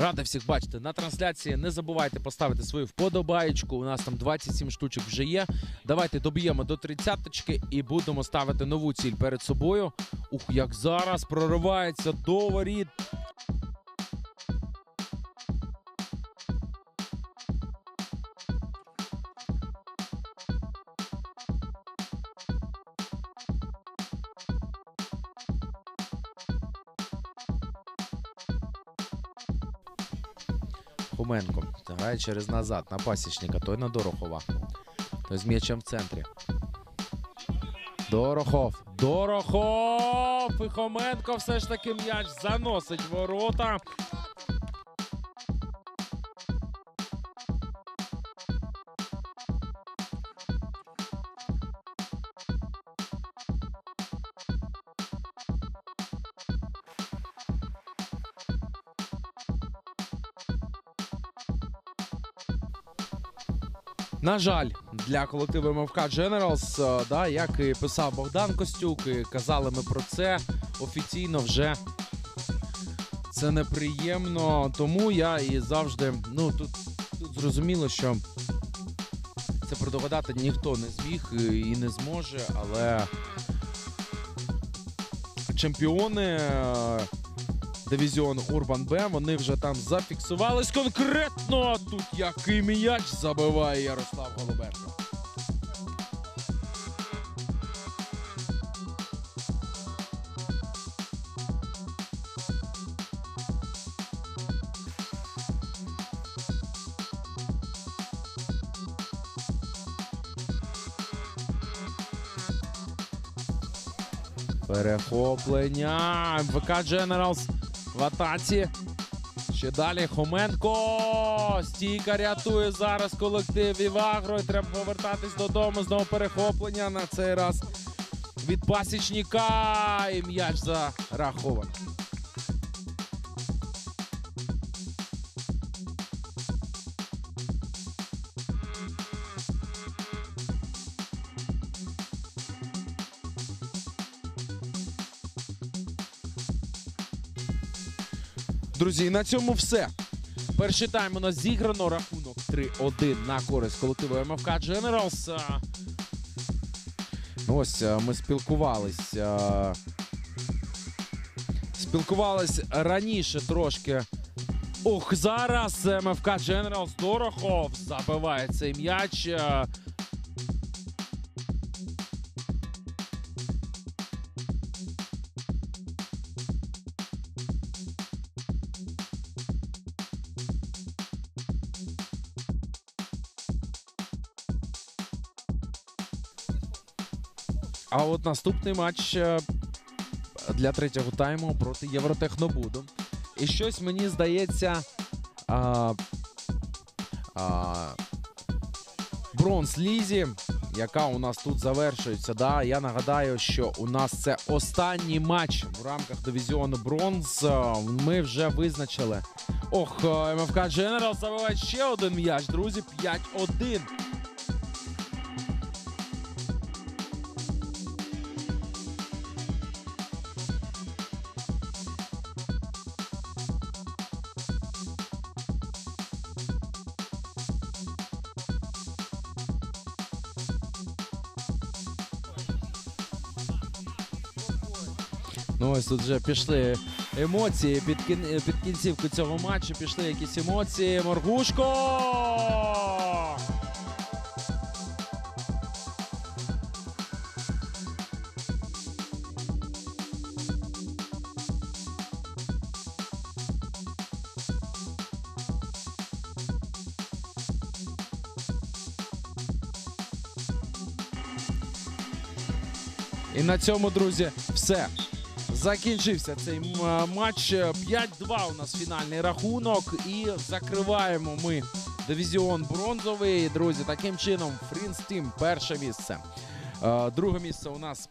Рада всіх бачити на трансляції. Не забувайте поставити свою вподобаєчку. У нас там 27 штучок вже є. Давайте доб'ємо до 30-ки і будемо ставити нову ціль перед собою. Ух, як зараз проривається до воріт. Хоменко грає через назад на пасічника, той на Дорохова. Той з м'ячем в центрі. Дорохов. Дорохов! І Хоменко все ж таки м'яч заносить ворота. На жаль, для колективу МФК Generals, е, да, як і писав Богдан Костюк, і казали ми про це офіційно вже. Це неприємно, тому я і завжди. Ну тут, тут зрозуміло, що це предугадати ніхто не зміг е, і не зможе, але чемпіони дивізіону Урбан Б. Вони вже там зафіксувались конкретно. Тут який м'яч забиває Ярослав Голубенко. Перехоплення. МВК Generals в атаці. Ще далі Хоменко. Стійка рятує зараз колектив Івагро. І Треба повертатись додому. Знову перехоплення. На цей раз від пасічника. І м'яч зарахований. Друзі, і на цьому все. Перший тайм у нас зіграно. Рахунок 3-1 на користь колективу МФК Generals. Ну, ось ми спілкувалися. Спілкувались раніше трошки. Ух, зараз МФК Generals Дорохов забиває цей м'яч. А, от наступний матч е, для третього тайму проти Євротехнобуду. І щось мені здається. А, а, бронз Лізі, яка у нас тут завершується. Да? Я нагадаю, що у нас це останній матч в рамках дивізіону бронз. Е, Ми вже визначили. Ох, е, МФК Дженерал забиває ще один м'яч, друзі. 5-1. Ну ось тут вже пішли емоції під, кін... під кінцівку цього матчу. Пішли якісь емоції. Моргушко! І на цьому, друзі, все. Закінчився цей матч. 5-2 у нас фінальний рахунок. І закриваємо ми дивізіон бронзовий. Друзі, таким чином, Фрінс Тім перше місце. Е, Друге місце у нас